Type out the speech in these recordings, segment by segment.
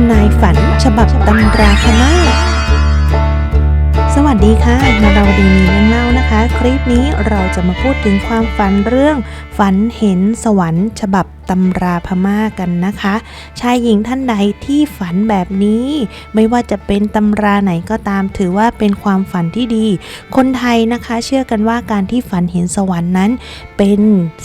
ำนายฝันฉบับตำราพม่าสวัสดีค่ะมาเราดีมีเรื่องเล่านะคะ คลิปนี้เราจะมาพูดถึงความฝันเรื่อง ฝันเห็นสวรรค์ฉบับตำราพม่ากันนะคะ ชายหญิงท่านใดที่ฝันแบบนี้ ไม่ว่าจะเป็นตำราไหนก็ตามถือว่าเป็นความฝันที่ดี คนไทยนะคะเชื่อกันว่าการที่ฝันเห็นสวรรค์นั้น เป็น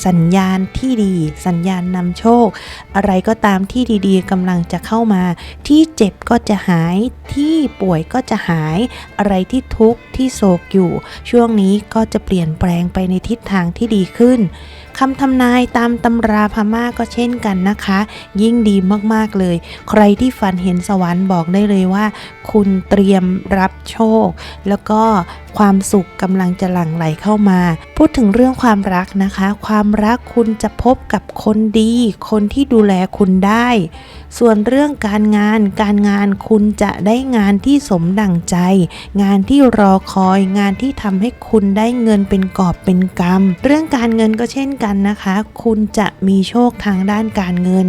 สัญญาณที่ดี สัญญาณนำโชค อะไรก็ตามที่ดีๆกำลังจะเข้ามา ที่เจ็บก็จะหายที่ป่วยก็จะหาย อะไรที่ทุกข์ที่โศกอยู่ ช่วงนี้ก็จะเปลี่ยนแปลงไปในทิศทางที่ดีขึ้น คำทำนายตามตำราพม่าก็เช่นกันนะคะ ยิ่งดีมากๆเลย ใครที่ฝันเห็นสวรรค์บอกได้เลยว่า คุณเตรียมรับโชค แล้วก็ความสุขกำลังจะหลั่งไหลเข้ามา พูดถึงเรื่องความรักนะคะ ความรักคุณจะพบกับคนดี คนที่ดูแลคุณได้ ส่วนเรื่องการงาน การงานคุณจะได้งานที่สมดั่งใจ งานที่รอคอย งานที่ทำให้คุณได้เงินเป็นกอบเป็นกำเรื่องการเงินก็เช่นกันนะคะ คุณจะมีโชคทางด้านการเงิน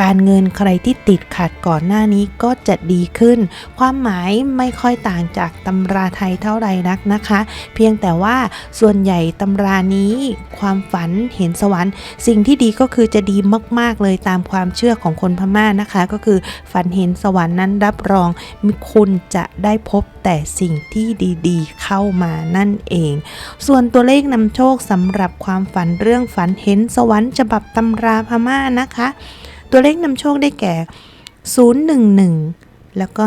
การเงินใครที่ติดขัดก่อนหน้านี้ก็จะดีขึ้น ความหมายไม่ค่อยต่างจากตำราไทยเท่าไหร่นักนะคะ เพียงแต่ว่าส่วนใหญ่ตำรานี้ ความฝันเห็นสวรรค์ สิ่งที่ดีก็คือจะดีมาก ๆ เลยตามความเชื่อของคนพม่านะคะ ก็คือฝันเห็นสวรรค์นั้นรับรองมีคุณจะได้พบแต่สิ่งที่ดีๆ เข้ามานั่นเอง ส่วนตัวเลขนำโชคสำหรับความฝันเรื่องฝันเห็นสวรรค์ฉบับตำราพม่านะคะ ตัวเลขนำโชคได้แก่ 011 แล้วก็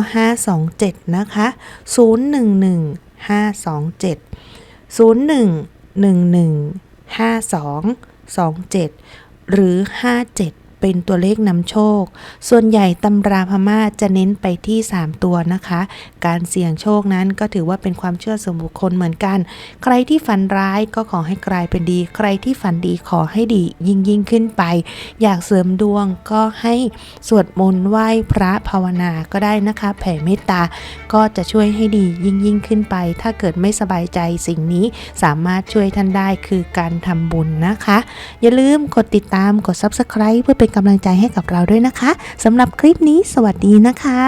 527 นะคะ 011 527 0111 52 27 หรือ 57 เป็นตัวเลขนำโชค ส่วนใหญ่ตำราพม่าจะเน้นไปที่ 3 ตัวนะคะ การเสี่ยงโชคนั้นก็ถือว่าเป็นความเชื่อส่วนบุคคลเหมือนกัน ใครที่ฝันร้ายก็ขอให้กลายเป็นดี ใครที่ฝันดีขอให้ดียิ่งยิ่งขึ้นไป อยากเสริมดวงก็ให้สวดมนต์ไหว้พระภาวนาก็ได้นะคะ แผ่เมตตาก็จะช่วยให้ดียิ่งยิ่งขึ้นไป ถ้าเกิดไม่สบายใจสิ่งนี้สามารถช่วยท่านได้คือการทำบุญนะคะ อย่าลืมกดติดตามกด Subscribe เพื่อเป็นกำลังใจให้กับเราด้วยนะคะสำหรับคลิปนี้สวัสดีนะคะ